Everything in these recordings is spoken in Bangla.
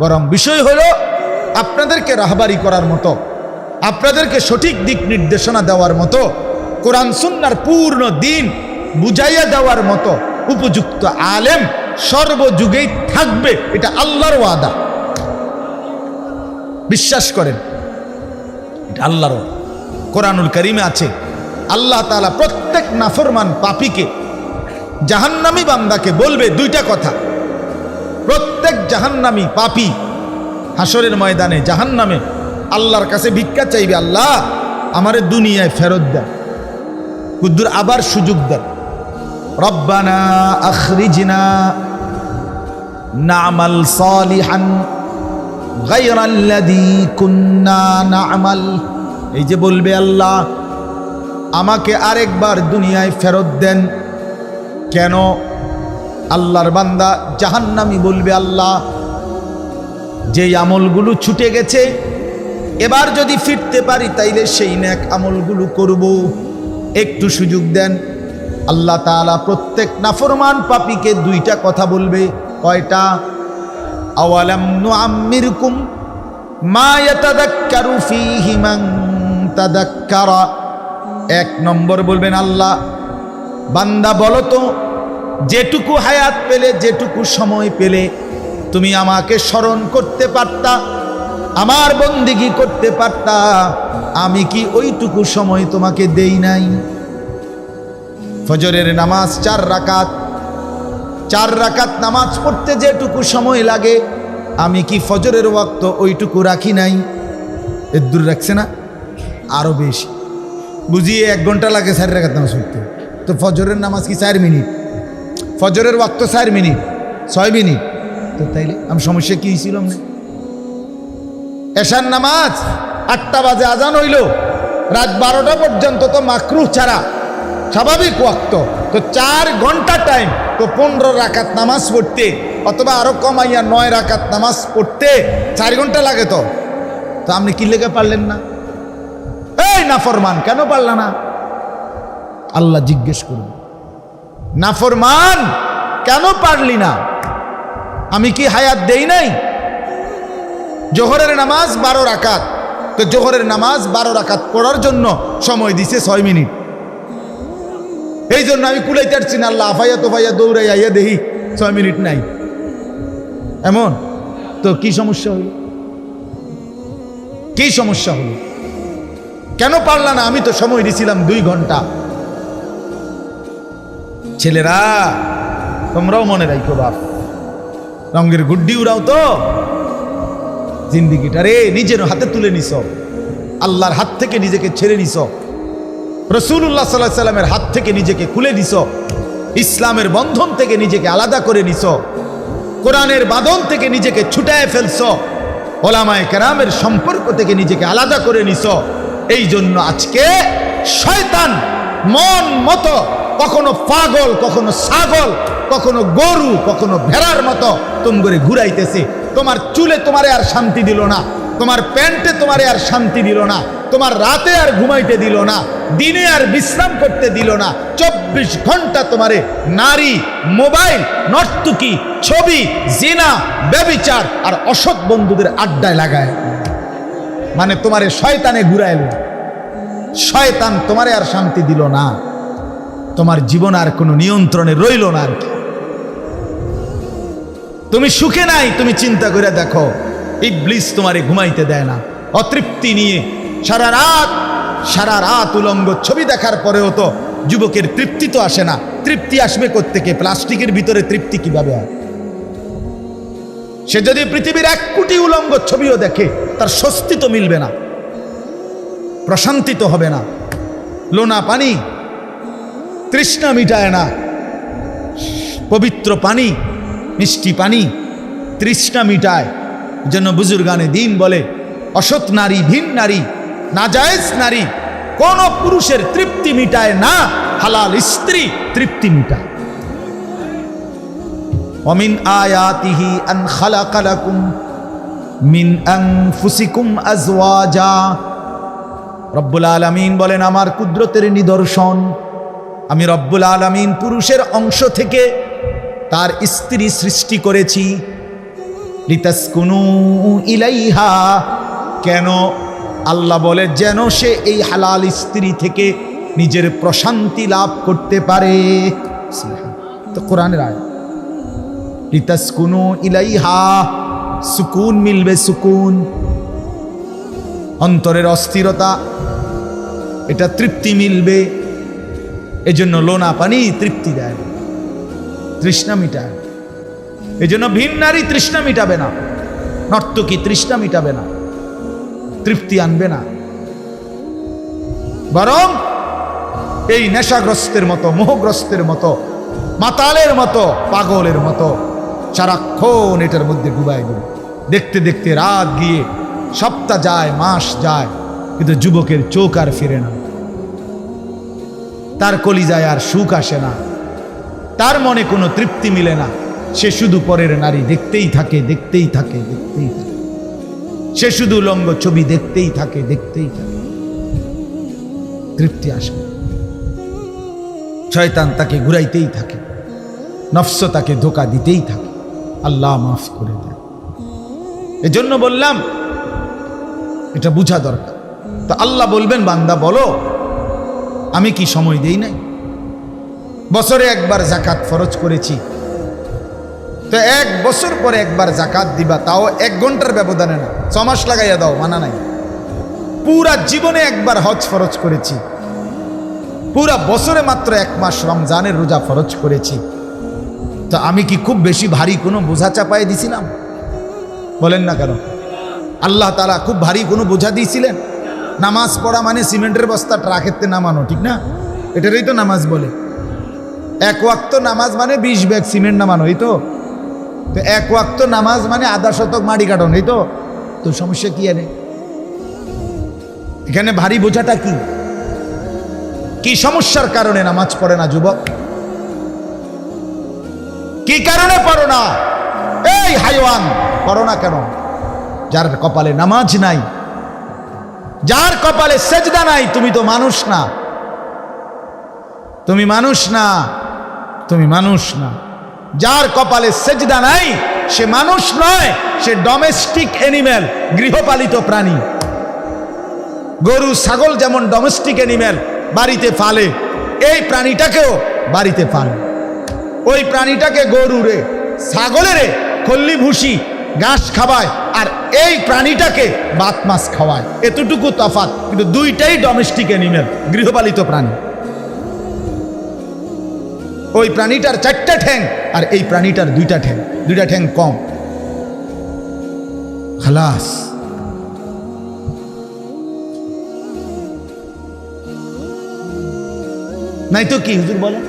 বরং বিষয় হলো আপনাদেরকে রাহবারি করার মতো, আপনাদেরকে সঠিক দিক নির্দেশনা দেওয়ার মতো, কোরআন সুন্নার পূর্ণ দিন বুঝাইয়া দেওয়ার মতো উপযুক্ত আলেম সর্বযুগেই থাকবে, এটা আল্লাহর ওয়াদা বিশ্বাস করেন, এটা আল্লাহর। কোরআনুল করিমে আছে, আল্লাহ তাআলা প্রত্যেক নাফরমান পাপীকে, জাহান্নামি বান্দাকে বলবে দুইটা কথা প্রত্যেক জাহান্নামী পাপি হাসরের ময়দানে, জাহান্নামে আল্লাহর কাছে ভিক্ষা চাইবে, আল্লাহ আমারে দুনিয়ায় ফেরত দেন কুদ্দুর আবার সুযোগ দেন রব্বানা আখরিজনা নামাল সালিহান এই যে বলবে আল্লাহ, আমাকে আরেকবার দুনিয়ায় ফেরত দেন। কেন? আল্লাহর বান্দা জাহান্নামি বলবে, আল্লাহ, যেই আমলগুলো ছুটে গেছে, এবার যদি ফিরতে পারি, তাইলে সেই ন্যাক আমলগুলো করব। একটু সুযোগ দেন, আল্লাহ তাআলা প্রত্যেক নাফরমান পাপীকে দুইটা কথা বলবে। কয়টা? এক নম্বর বলবেন, আল্লাহ, বান্দা বলো তো যেটুকু হায়াত পেলে, যেটুকু সময় পেলে তুমি আমাকে স্মরণ করতে পারতা, আমার বন্দিগি করতে পারতা, আমি কি ওইটুকু সময় তোমাকে দেই নাই? ফজরের নামাজ চার রাকাত চার রাকাত নামাজ পড়তে যেটুকু সময় লাগে, আমি কি ফজরের ওয়াক্ত ওইটুকু রাখি নাই? এর দূর রাখছে না? আরও বেশি। বুঝিয়ে এক ঘণ্টা লাগে চার রাকাত নামাজ পড়তে। তো ফজরের নামাজ কি চার মিনিট? ফজরের ওয়াক্ত চার মিনিট, ছয় মিনিট। তো তাইলে আমি সমস্যা কি ছিলাম না এশার নামাজ আটটা বাজে আজান হইল। রাত বারোটা পর্যন্ত তো মাকরু ছাড়া স্বাভাবিক ওয়াক্ত। তো চার ঘণ্টা টাইম তো পনেরো রাকাত নামাজ পড়তে, অথবা আরও কমাইয়া নয় রাকাত নামাজ পড়তে চার ঘণ্টা লাগে তো। তো আপনি কি লেগে পারলেন না? এই নাফরমান, কেন পারলা না? আল্লাহ জিজ্ঞেস করুন নাফরমান, কেন পারলি না? আমি কি হায়াত দেই নাই? জোহরের নামাজ বারো রাকাত। তো জোহরের নামাজ বারো রাকাত পড়ার জন্য সময় দিছে ছয় মিনিট। এই জন্য আমি কুলাইতে পারছি না, আল্লাহ আফাইয়া তোফাইয়া দৌড়াইয়া ইয়া দেহি, ছয় মিনিট নাই। এমন? তো কি সমস্যা হলো? কি সমস্যা হলো? কেন পারলা না? আমি তো সময় দিছিলাম দুই ঘণ্টা। ছেলেরা, তোমরাও মনে রাখো বাপ। রঙের গুড্ডি উড়াও তো। জিন্দিগিটা রে, নিজের হাতে তুলে নিছ আল্লাহর হাত থেকে নিজেকে ছেড়ে নিছ রসুল্লাহ সাল্লাহ সাল্লামের হাত থেকে নিজেকে খুলে নিছ ইসলামের বন্ধন থেকে নিজেকে আলাদা করে নিছ কোরআনের বাদন থেকে নিজেকে ছুটায় ফেলছ ওলামায় কেরামের সম্পর্ক থেকে নিজেকে আলাদা করে নিছ এই জন্য আজকে শয়তান মন মতো কখনো পাগল, কখনো ছাগল, কখনো গরু, কখনো ভেড়ার মতো তুম করে ঘুরাইতেছে। তোমার চুলে তোমারে আর শান্তি দিল না, তোমার প্যান্টে তোমারে আর শান্তি দিল না, তোমার রাতে আর ঘুমাইতে দিল না, দিনে আর বিশ্রাম করতে দিল না, চব্বিশ ঘণ্টা তোমারে নারী, মোবাইল, নর্তুকি, ছবি, জিনা, ব্যবিচার আর অসৎ বন্ধুদের আড্ডায় লাগায়। মানে তোমারে শয়তানে ঘুরাইল শয়তান তোমারে আর শান্তি দিল না। তোমার জীবন আর কোনো নিয়ন্ত্রণে রইল না আর কি। তুমি সুখে নাই, তুমি চিন্তা করে দেখো, ইবলিস তোমারে ঘুমাইতে দেয় না। অতৃপ্তি নিয়ে সারা রাত সারা রাত উলঙ্গ ছবি দেখার পরেও তো যুবকের তৃপ্তি তো আসে না। তৃপ্তি আসবে কোত্থেকে? প্লাস্টিকের ভিতরে তৃপ্তি কীভাবে হয়? সে যদি পৃথিবীর এক কোটি উলঙ্গ ছবিও দেখে, তার স্বস্তি তো মিলবে না, প্রশান্তি তো হবে না। লোনা পানি তৃষ্ণা মিটায় না। পবিত্র পানি, মিষ্টি পানি তৃষ্ণা মিটায়। জন্য বুজুর্গানে দিন বলে, অসৎ নারী, ভিন নারী, নাজায়েজ নারী, কোন পুরুষের তৃপ্তি মিটায় না, হালাল স্ত্রী তৃপ্তি মিটায়। অমিন আয়াতিহি আন খালাকালাকুম মিন আনফুসিকুম আজওয়াজা। রব্বুল আলামিন বলেন, আমার কুদরতের নিদর্শন আমি রব্বুল আলামিন পুরুষের অংশ থেকে তার স্ত্রী সৃষ্টি করেছি। ইলাইহা। কেন? আল্লাহ বলে, যেন সে এই হালাল স্ত্রী থেকে নিজের প্রশান্তি লাভ করতে পারে। তো কোরআনের আয় ইলাইহা। সুকুন মিলবে সুকুন। অন্তরের অস্থিরতা, এটা তৃপ্তি মিলবে। এজন্য লোনা পানি তৃপ্তি দেয় তৃষ্ণা মিটায় এই জন্য ভিন নারী তৃষ্ণা মিটাবে না, নর্তকী তৃষ্ণা মিটাবে না, তৃপ্তি আনবে না। বরং এই নেশাগ্রস্তের মতো, মোহগ্রস্তের মতো, মাতালের মতো, পাগলের মতো, সারাক্ষণ এটার মধ্যে ডুবাই দেবে। দেখতে দেখতে রাত গিয়ে, সপ্তাহ যায়, মাস যায়, কিন্তু যুবকের চোখ আর ফিরে না। তার কলিজায় আর সুখ আসে না। তার মনে কোনো তৃপ্তি মিলে না। সে শুধু পরের নারী দেখতেই থাকে দেখতেই থাকে দেখতেই থাকে। সে শুধু লঙ্গ ছবি দেখতেই থাকে দেখতেই থাকে। তৃপ্তি আসে শয়তান তাকে ঘুরাইতেই থাকে। নফস তাকে ধোকা দিতেই থাকে। আল্লাহ মাফ করে দেয় এজন্য বললাম, এটা বুঝা দরকার। তো আল্লাহ বলবেন, বান্দা বলো আমি কি সময় দেই নাই? বছরে একবার জাকাত ফরজ করেছি। তো এক বছর পরে একবার জাকাত দিবা, তাও এক ঘণ্টার ব্যবধানে না। ছ মাস লাগাইয়া দাও, মানা নাই। পুরা জীবনে একবার হজ ফরজ করেছি। পুরা বছরে মাত্র এক মাস রমজানের রোজা ফরজ করেছি। তো আমি কি খুব বেশি ভারী কোনো বোঝা চাপাই দিছিলাম? বলেন না কেন? আল্লাহ তালা খুব ভারী কোনো বোঝা দিয়েছিলেন নামাজ পড়া মানে সিমেন্টের বস্তা ট্রাকেতে নামানো, ঠিক না? এটারই তো নামাজ বলে। এক ওয়াক্ত নামাজ মানে বিশ ব্যাগ সিমেন্ট নামানো, এই তো? তো এক ওয়াক্ত নামাজ মানে আধা শতক মাটি কাটন, এই তো? তো সমস্যা কি আরে এখানে ভারী বোঝাটা কি? কি সমস্যার কারণে নামাজ পড়ে না যুবক? কি কারণে পড়ো না? এই হাইওয়ান, পড়ো না কেন? যার কপালে নামাজ নাই যার কপালে সেজদা নাই, তুমি তো মানুষ না। তুমি মানুষ না, তুমি মানুষ না। যার কপালে সেজদা নাই, সে মানুষ নয়, সে ডোমেস্টিক অ্যানিম্যাল গৃহপালিত প্রাণী। গরু, ছাগল যেমন ডোমেস্টিক অ্যানিম্যাল বাড়িতে ফালে, এই প্রাণীটাকেও বাড়িতে ফালে। ওই প্রাণীটাকে গরুরে ছাগলেরে খল্লি ভুসি ঘাস খাওয়ায়, আর এই প্রাণীটাকে বাত মাছ খাওয়ায়। এতটুকু তফাৎ, কিন্তু দুইটাই ডোমেস্টিক অ্যানিম্যাল গৃহপালিত প্রাণী। ওই প্রাণীটার চারটা ঠ্যাং, আর এই প্রাণীটার দুইটা ঠ্যাং দুইটা ঠ্যাং কম। খালাস। নাই তো কি, হুজুর বলেন?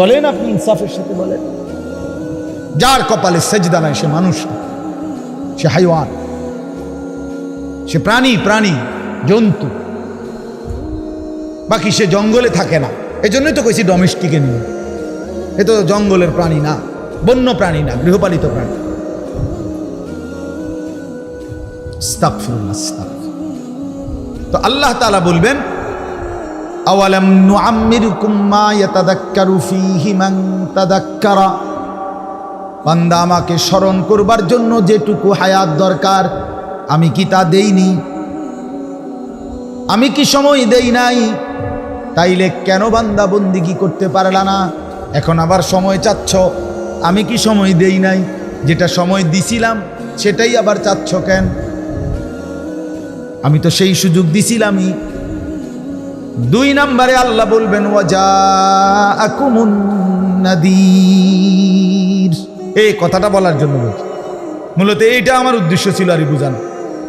বলেন আপনি ইনসাফের সাথে বলেন। যার কপালে সেজদা নাই, সে মানুষ। সে হাইওয়ান। সে প্রাণী প্রাণী, জন্তু। বাকি সে জঙ্গলে থাকে না। এই জন্যই তো কইছি ডোমেস্টিকে নিয়ে। এ তো জঙ্গলের প্রাণী না, বন্য প্রাণী না, গৃহপালিত প্রাণী। তো আল্লাহ তাআলা বলবেন, আওয়ালাম নুআম্মিরকুম মা ইয়াতাদাক্কারু ফীহি মান তাদাক্কারা? বান্দা আমাকে স্মরণ করবার জন্য যেটুকু হায়াত দরকার, আমি কি তা দেইনি? আমি কি সময় দেই নাই? তাইলে কেন বান্দা বন্দিগি করতে পারলা না? এখন আবার সময় চাচ্ছ, আমি কি সময় দেই নাই? যেটা সময় দিছিলাম, সেটাই আবার চাচ্ছ কেন? আমি তো সেই সুযোগ দিছিলামই। দুই নম্বরে আল্লাহ বলবেন ওয়াজা নাদির। এই কথাটা বলার জন্য বলছি। মূলত এইটা আমার উদ্দেশ্য ছিল আর বুঝানো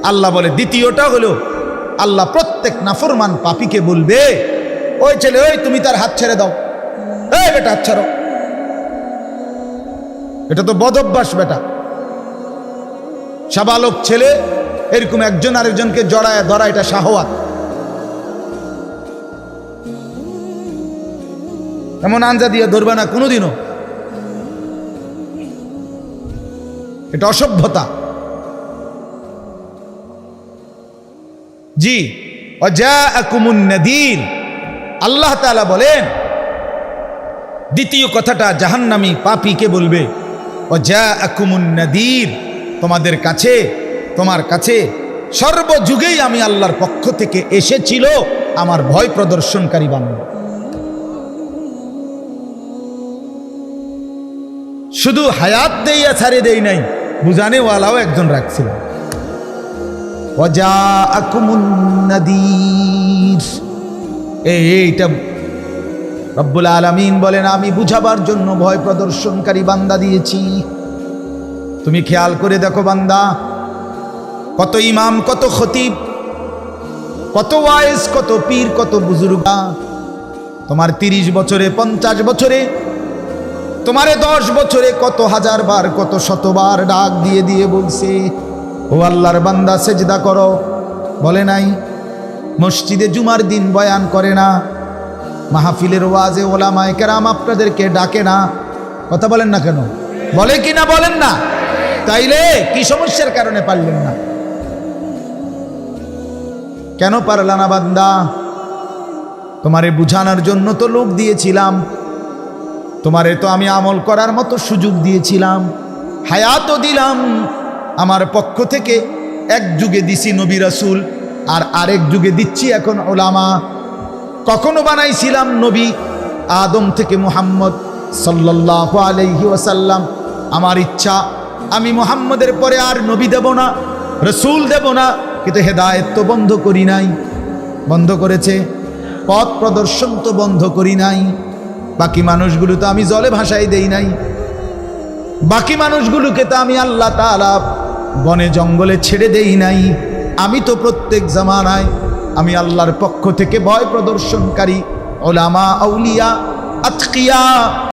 আল্লাহ বলে, দ্বিতীয়টা হলো, আল্লাহ প্রত্যেক নাফরমান পাপিকে বলবে, ওই ছেলে, ওই তুমি তার হাত ছেড়ে দাও। এই বেটা, হাত ছাড়ো। এটা তো বদভ্যাস বেটা। সাবালক ছেলে, এরকম একজন আরেকজনকে জড়ায় ধরা এটা শাহওয়াত। এমন আঞ্জা দিয়ে ধরবে না কোনোদিনও। এটা অসভ্যতা। জি অজাকুমুন্নদীর আল্লাহ তাআলা বলেন, দ্বিতীয় কথাটা জাহান্নামী পাপীকে বলবে? ও যা নাদির, তোমাদের কাছে, তোমার কাছে সর্বযুগেই আমি আল্লাহর পক্ষ থেকে এসেছিল আমার ভয় প্রদর্শনকারী বান্ধব শুধু হায়াত দেইয়া ছাড়ে দেই নাই বুঝানে ওয়ালাও একজন ওয়াজাআকুমুন-নাদীর। এই, এইটা রব্বুল আলামিন বলেন, আমি বুঝাবার জন্য ভয় প্রদর্শনকারী বান্দা দিয়েছি। তুমি খেয়াল করে দেখো বান্দা, কত ইমাম, কত খতিব, কত ওয়াইস, কত পীর, কত বুজুর্গা। তোমার তিরিশ বছরে, পঞ্চাশ বছরে তোমারে দশ বছরে কত হাজার বার, কত শতবার ডাক দিয়ে দিয়ে বলছে, ও আল্লাহর বান্দা, সেজদা করো। বলে নাই। মসজিদে জুমার দিন বয়ান করে না। মাহফিলের ওয়াজে ওলামায় কেরাম আপনাদেরকে ডাকে না। কথা বলেন না কেন? বলে কি না বলেন না? তাইলে কি সমস্যার কারণে পারলেন না? কেন পারলা না বান্দা? তোমারে বুঝানোর জন্য তো লোক দিয়েছিলাম। তোমারে তো আমি আমল করার মতো সুযোগ দিয়েছিলাম, হায়াতও দিলাম। আমার পক্ষ থেকে এক যুগে দিছি নবী রাসূল, আর আরেক যুগে দিচ্ছি এখন ওলামা। কখনো বানাইছিলাম নবী আদম থেকে মুহাম্মদ সাল্লাহ আলহি ওয়াসাল্লাম। আমার ইচ্ছা, আমি মুহাম্মদের পরে আর নবী দেব না, রসুল দেব না, কিন্তু হেদায়েত তো বন্ধ করি নাই। বন্ধ করেছে, পথ প্রদর্শন তো বন্ধ করি নাই। বাকি মানুষগুলো তো আমি জলে ভাসাই দেই নাই। বাকি মানুষগুলোকে তো আমি আল্লাহ তালা বনে জঙ্গলে ছেড়ে দেই নাই। আমি তো প্রত্যেক জামানায় আমি আল্লাহর পক্ষ থেকে ভয় প্রদর্শনকারী, ওলামা, আউলিয়া, আতকিয়া।